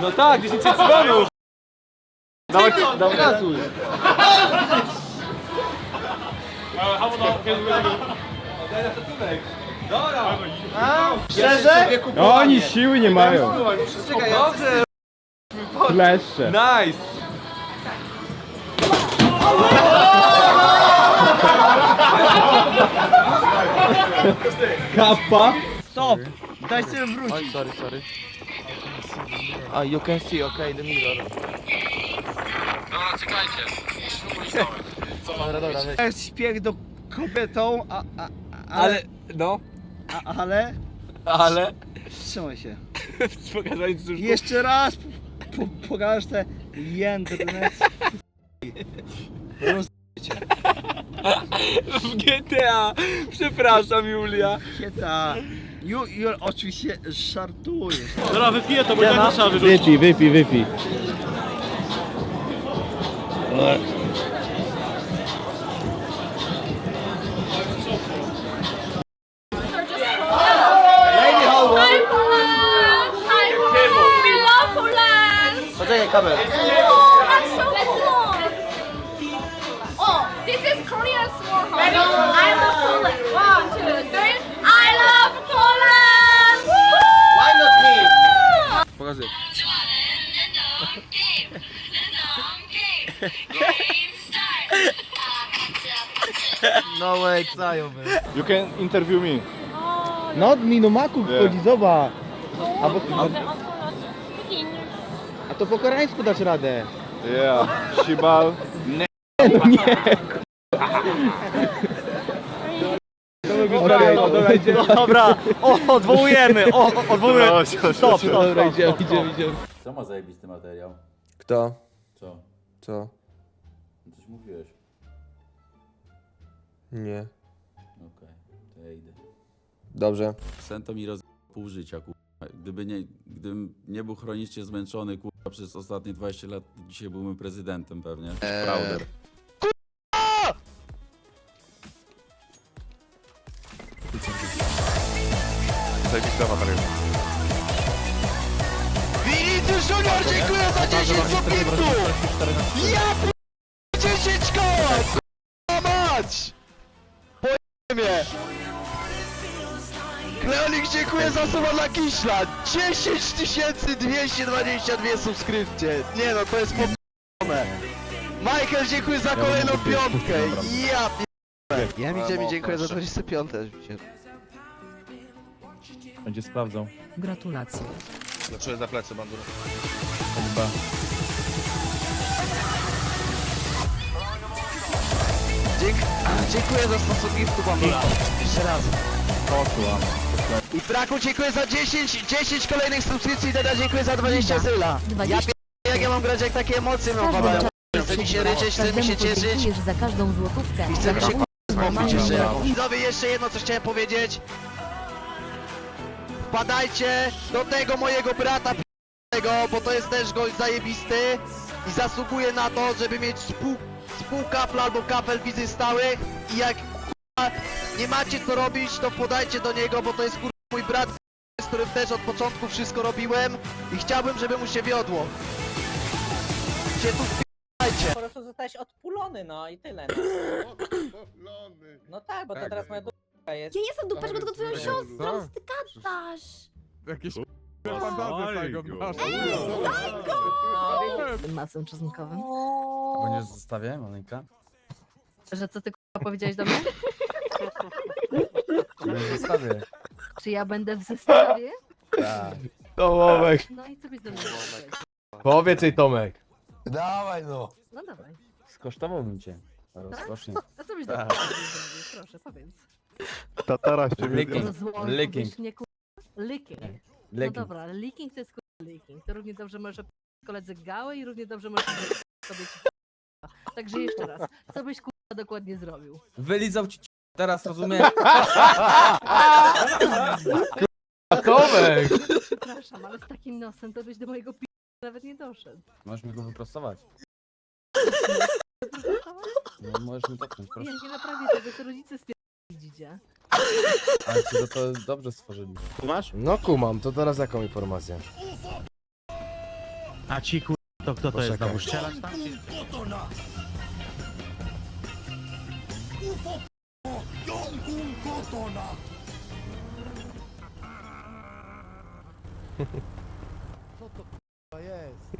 No tak, 10 dzwonów! Dawaj, dawaj, kasuj. Szczerze? Oni siły nie mają. Dobrze! Kleszcze. Nice! Kappa. Stop! Daj sobie wrócić. Oj, sorry, sorry. A, you can see, okay, the mirror. Dobra, czekajcie. Dobra, dobra, weź. To jest śpiech do kobietą, a, a, a, Ale, no, a, ale... ale... Wstrzymaj się. Pokazać cóż... Jeszcze raz po, pokażesz te jędrne... W GTA! Przepraszam, Julia. Kieta. Ju, ju, oczywiście żartujesz. Dobra, wypiję to, bo ja trzeba wyrzucić. Wypij, wypij, wypij. Lady Howard! No way, cają You can interview me. No, mi no maku wchodzi, zobacz. A bo- A to po koreańsku dasz radę. Yeah. Shibal. Dobra, o, odwołujemy, o, odwołujemy. Stop, stop, Dobra, stop, idziemy, idziemy, idziemy. Co ma zajebisty materiał? Kto? Co? Co? No Coś mówiłeś. Nie. Okej, to ja idę. Dobrze. Sen to mi roz... pół życia, kurwa. Gdyby nie, gdybym nie był chronicznie zmęczony, kurwa, przez ostatnie 20 lat, dzisiaj byłbym prezydentem pewnie. Eee. Mnie! Kleonik, dziękuję za suba dla Kiśla! 10 222 subskrypcje! Nie no, to jest p***one! Michael, dziękuję za kolejną piątkę! Ja p... Ja mi dziękuję za 25. Będzie sprawdzał. Gratulacje. Dlaczego za plecy, bandura? Chyba. Dzięk... Dziękuję za sposób giftu, bandura. Jeszcze raz. Poszła. I Fraku, dziękuję za 10, 10 kolejnych subskrypcji, Deda, dziękuję za 20 zyla. Ja p... jak ja mam grać, jak takie emocje mam padają. Chce mi się ryczeć, chce mi się cieszyć. Dziękujesz za każdą złotówkę. I chce mi się Za Spokój każdą jeszcze złotówkę. Widzowie, jeszcze jedno co chciałem powiedzieć. Wpadajcie do tego mojego brata p***ego, bo to jest też gość zajebisty i zasługuje na to, żeby mieć spół, spółkapla albo kapel wizy stałych i jak k***a, nie macie co robić, to podajcie do niego, bo to jest kur... mój brat, z którym też od początku wszystko robiłem i chciałbym, żeby mu się wiodło. Się tu wpijajcie. Po prostu zostałeś odpulony, no i tyle. No, no tak, bo to teraz moja d***a jest. Ja nie jestem dupa, tylko twoją siostrą, ty gadasz. Jakieś Tym masłem czosnkowym. Bo nie zostawię, Monika? Że co ty k***a powiedziałeś do mnie? Nie zostawię. Czy ja będę w zestawie? Tak. Tomek. No i co byś do mnie powiedział? Powiedz jej Tomek. Dawaj no. No dawaj. Skosztowałbym cię. Rozkosznie. A co byś do mnie powiedział? Proszę, powiedz. Tatara Licking. Rozłączyłbyś Licking. mnie k***a? Licking. No Licking. dobra, ale licking to jest k***a licking. To równie dobrze może p- koledze gałę i równie dobrze może sobie. Także jeszcze raz, co byś k***a dokładnie zrobił? Wylizał ci teraz rozumiem. Tomek. Przepraszam, ale z takim nosem to byś do mojego p... nawet nie doszedł. Możesz mi go wyprostować. No, możesz mi dotknąć, proszę. Ja nie naprawię tego, co rodzice spierdolili idzie. Ale czy to, to dobrze stworzyli. Kumasz? No kumam, to teraz jaką informację? A ci kur... To kto to jest Poczekaj. znowu? Strzelać tam? To jest.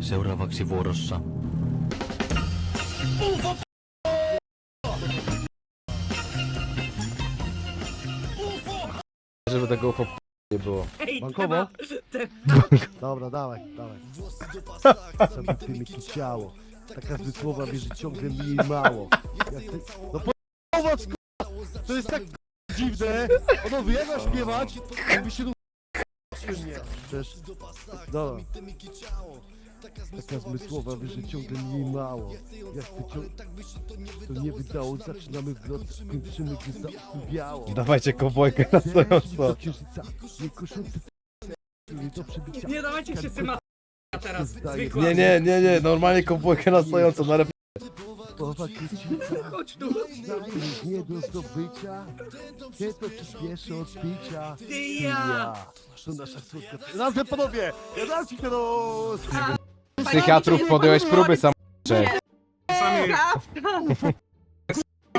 Seuraavaksi vuorossa Żeby tego UFO nie było. Bankowo? Dobra, dawaj, dawaj. Zabity mi tu ciało. Taka zmysłowa wie, że ciągle mi jej mało. Jak ty... No po... Owoc! To jest tak dziwne. Ono wyjechał śpiewać, jakby się tu. Przecież... Dobra. Taka zmysłowa wie, że ciągle mi jej mało. Jak ty ciągle... To nie wydało, zaczynamy w nocy, kończymy gdy zaokubiało. Dawajcie kowbojkę na stojąco. Do nie nie do przebicia. Nie dawajcie wszyscy ma teraz. Zwykła. Nie, nie, nie, nie, normalnie kowbojkę na stojąco, na rep... Połowa Chodź tu. nie do zdobycia, nie to przyspieszy odbicia. Ty ja. To nasza słodka... Dobrze panowie, ja dam ci ten nos! Psychiatrów podjąłeś próby sam...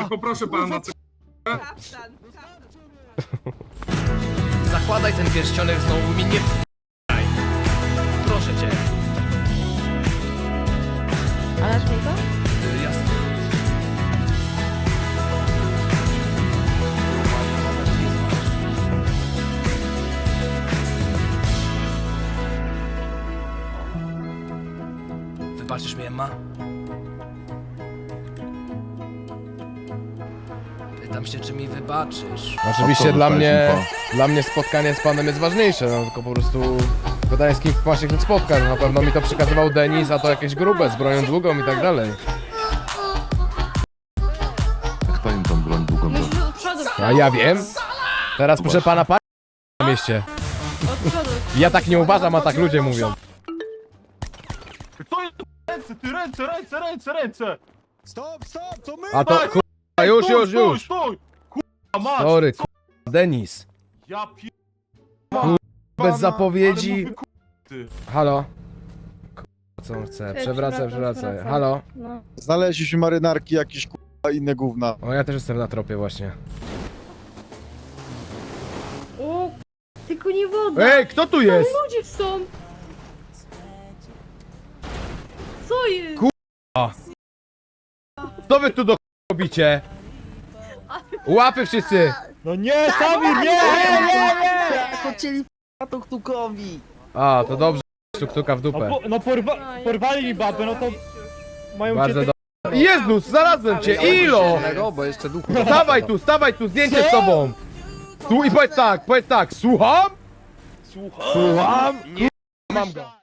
Poproszę pana. Zakładaj ten pierścionek znowu mi nie Wybaczysz mi, Emma? Pytam się, czy mi wybaczysz. Oczywiście dla mnie, dla mnie spotkanie z panem jest ważniejsze, no tylko po prostu pytanie z kim ma się ktoś spotkać, na pewno mi to przekazywał Denis, a to jakieś grube z bronią długą i tak dalej. Kto im tą broń długą przodu. A ja wiem. Teraz proszę pana pa... na mieście. Ja tak nie uważam, a tak ludzie mówią. Ręce, ty ręce, ręce, ręce, ręce! Stop, stop, to my! A to kurwa, już, Stój, już, stój, już. Stój, Kurwa, masz! Sorry, kurwa, Denis. Ja pi... Bez zapowiedzi. Ale mówię, kurwa, ty. Halo? Kurwa, Co on chce? Przewracaj, przewracaj. Halo? No. Znaleźliśmy marynarki, jakieś k***a inne gówna. O, ja też jestem na tropie właśnie. O, tylko nie woda. Ej, kto tu jest? Ludzie są. Co jest? Co wy tu do robicie? Łapy wszyscy! No nie, Samir, nie, nie, nie, nie! To chcieli tuk-tukowi. A, to dobrze. Sztuk-tuka w No, dupę. po, no porwa, porwali mi babę, no to mają cię... Bardzo dobrze. Jezus, znalazłem cię! Ilo! bo jeszcze duchu. Stawaj tu, stawaj tu, zdjęcie z tobą! Tu i powiedz tak, powiedz tak, słucham? Słucham? Słucham? Mam go.